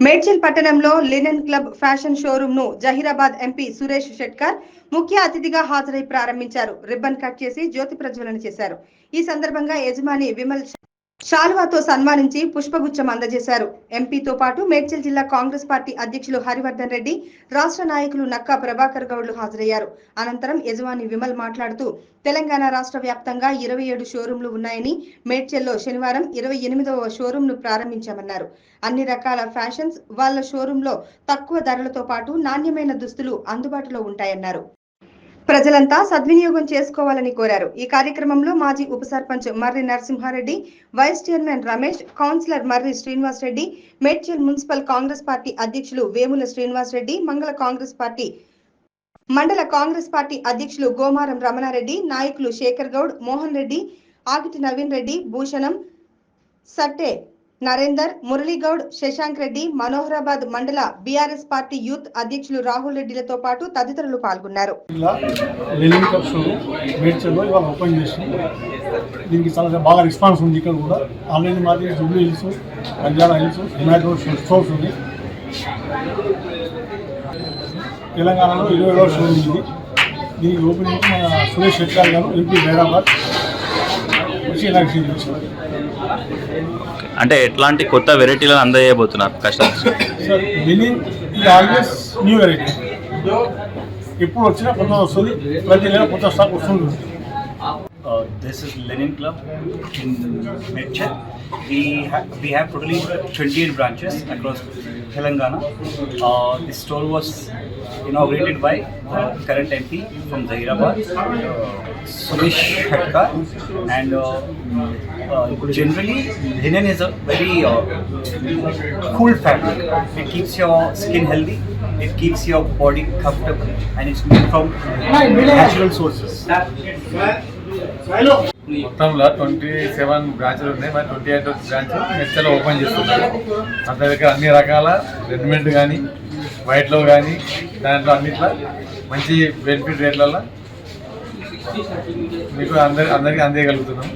మేడ్చల్ పట్టణంలో linen club fashion షోరూమ్ను Zahirabad MP Suresh Shetkar ముఖ్య అతిథిగా హాజరై ప్రారంభించారు. రిబ్బన్ కట్ చేసి జ్యోతి ప్రజ్వలన చేశారు. ఈ సందర్భంగా యజమాని విమల్ శాలువాతో సన్మానించి పుష్పగుచ్చం అందజేశారు. ఎంపీతో పాటు మేడ్చల్ జిల్లా కాంగ్రెస్ పార్టీ అధ్యక్షులు హరివర్ధన్ రెడ్డి రాష్ట్ర నాయకులు నక్కా ప్రభాకర్ గౌడ్లు హాజరయ్యారు. అనంతరం యజమాని విమల్ మాట్లాడుతూ తెలంగాణ రాష్ట్ర వ్యాప్తంగా ఇరవై ఏడు షోరూంలు ఉన్నాయని మేడ్చల్లో శనివారం ఇరవై ఎనిమిదవ షోరూంను ప్రారంభించామన్నారు. అన్ని రకాల ఫ్యాషన్స్ వాళ్ళ షోరూంలో తక్కువ ధరలతో పాటు నాణ్యమైన దుస్తులు అందుబాటులో ఉంటాయన్నారు. ప్రజలంతా సద్వినియోగం చేసుకోవాలని కోరారు. ఈ కార్యక్రమంలో మాజీ ఉప sarpanch Marri Narasimhareddy vice chairman Ramesh councillor Marri Srinivas Reddy Medchal municipal Congress party అధ్యక్షులు వేముల శ్రీనివాస్ రెడ్డి మంగళ కాంగ్రెస్ పార్టీ మండల కాంగ్రెస్ పార్టీ అధ్యక్షులు గోమారం రమణారెడ్డి నాయకులు శేఖర్ గౌడ్ మోహన్ రెడ్డి ఆగిటి నవీన్ రెడ్డి భూషణం సట్టే నరేందర్ మురళీగౌడ్ శశాంక్ రెడ్డి మనోహరాబాద్ మండల బీఆర్ఎస్ పార్టీ యూత్ అధ్యక్షులు రాహుల్ రెడ్డిలతో పాటు తదితరులు పాల్గొన్నారు. దీనికి చాలా బాగా రెస్పాన్స్ ఉంది ఇక్కడ కూడా. ఆల్రెడీ మాది జూబ్లీ హిల్స్ బంజారా హిల్స్ వినాయక రోడ్ స్టోర్స్ ఉంది తెలంగాణలో ఇరవై ఏడవ షో ఉంది ఇది. దీనికి ఓపెనింగ్ మన సురేష్ షెట్కర్ గారు ఎంపీ హైదరాబాద్ వచ్చి ఎలక్షన్ అంటే ఎట్లాంటి కొత్త వెరైటీలు అందజేయబోతున్నారు కస్టమర్స్? New variety. కొత్త స్టాక్ వస్తుంది. This is linen club in Medchal we twenty eight branches across Telangana the store was inaugurated by uh, current MP from Zahirabad, uh, Suresh Hatkar. And uh, uh, generally, linen is a very uh, cool fabric. It keeps your skin healthy. It keeps your body comfortable and it's made from natural sources. మొత్తంలో twenty seven బ్రాంచ్లు ఉన్నాయి మరి twenty eight branch నెక్స్ట్లో open చేస్తున్నాం అంత దగ్గర అన్ని రకాల రెడీమేడ్ కానీ వైట్లో కానీ దాంట్లో అన్నిట్లో మంచి బెనిఫిట్ రేట్లలో మీకు అందరి అందరికీ అందేయగలుగుతున్నాం.